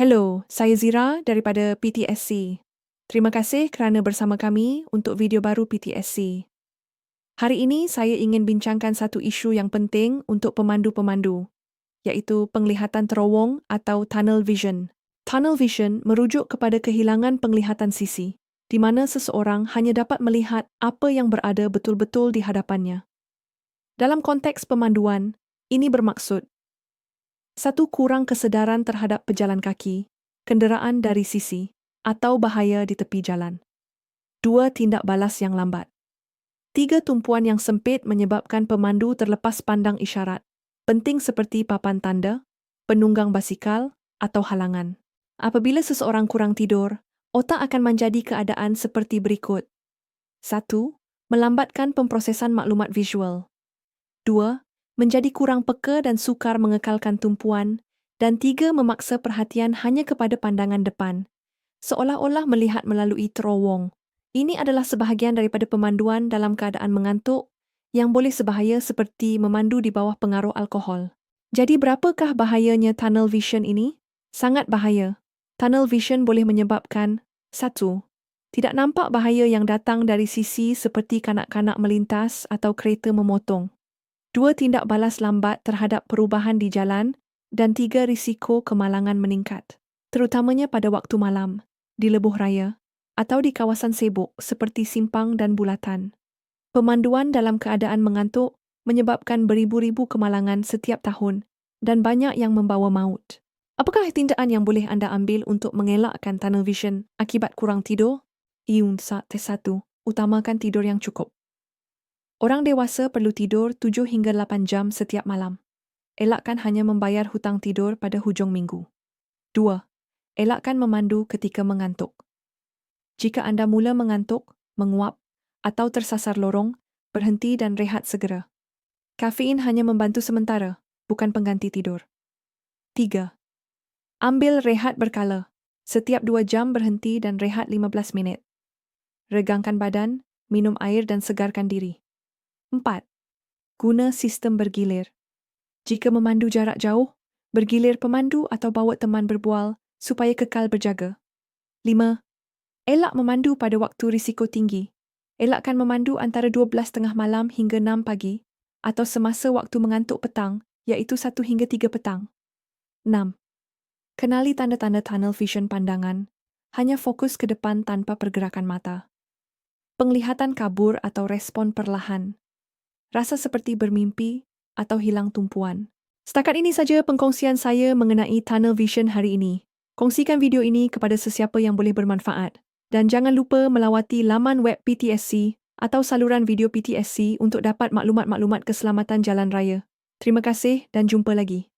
Hello, saya Zira daripada PTSC. Terima kasih kerana bersama kami untuk video baru PTSC. Hari ini saya ingin bincangkan satu isu yang penting untuk pemandu-pemandu, iaitu penglihatan terowong atau tunnel vision. Tunnel vision merujuk kepada kehilangan penglihatan sisi, di mana seseorang hanya dapat melihat apa yang berada betul-betul di hadapannya. Dalam konteks pemanduan, ini bermaksud satu kurang kesedaran terhadap pejalan kaki, kenderaan dari sisi, atau bahaya di tepi jalan. Dua tindak balas yang lambat. Tiga tumpuan yang sempit menyebabkan pemandu terlepas pandang isyarat, penting seperti papan tanda, penunggang basikal, atau halangan. Apabila seseorang kurang tidur, otak akan menjadi keadaan seperti berikut. Satu, melambatkan pemprosesan maklumat visual. Dua, menjadi kurang peka dan sukar mengekalkan tumpuan, dan tiga memaksa perhatian hanya kepada pandangan depan, seolah-olah melihat melalui terowong. Ini adalah sebahagian daripada pemanduan dalam keadaan mengantuk yang boleh sebahaya seperti memandu di bawah pengaruh alkohol. Jadi berapakah bahayanya tunnel vision ini? Sangat bahaya. Tunnel vision boleh menyebabkan satu, Tidak nampak bahaya yang datang dari sisi seperti kanak-kanak melintas atau kereta memotong dua tindak balas lambat terhadap perubahan di jalan dan tiga risiko kemalangan meningkat, terutamanya pada waktu malam, di lebuh raya atau di kawasan sibuk seperti simpang dan bulatan. Pemanduan dalam keadaan mengantuk menyebabkan beribu-ribu kemalangan setiap tahun dan banyak yang membawa maut. Apakah tindakan yang boleh anda ambil untuk mengelakkan tunnel vision akibat kurang tidur? Iun T1. Utamakan tidur yang cukup. Orang dewasa perlu tidur 7 hingga 8 jam setiap malam. Elakkan hanya membayar hutang tidur pada hujung minggu. 2. Elakkan memandu ketika mengantuk. Jika anda mula mengantuk, menguap atau tersasar lorong, berhenti dan rehat segera. Kafein hanya membantu sementara, bukan pengganti tidur. 3. Ambil rehat berkala. Setiap 2 jam berhenti dan rehat 15 minit. Regangkan badan, minum air dan segarkan diri. 4. Guna sistem bergilir. Jika memandu jarak jauh, bergilir pemandu atau bawa teman berbual supaya kekal berjaga. 5. Elak memandu pada waktu risiko tinggi. Elakkan memandu antara 12 tengah malam hingga 6 pagi atau semasa waktu mengantuk petang iaitu 1 hingga 3 petang. 6. Kenali tanda-tanda tunnel vision pandangan. Hanya fokus ke depan tanpa pergerakan mata. Penglihatan kabur atau respon perlahan rasa seperti bermimpi atau hilang tumpuan. Setakat ini saja pengkongsian saya mengenai tunnel vision hari ini. Kongsikan video ini kepada sesiapa yang boleh bermanfaat. Dan jangan lupa melawati laman web PTSC atau saluran video PTSC untuk dapat maklumat-maklumat keselamatan jalan raya. Terima kasih dan jumpa lagi.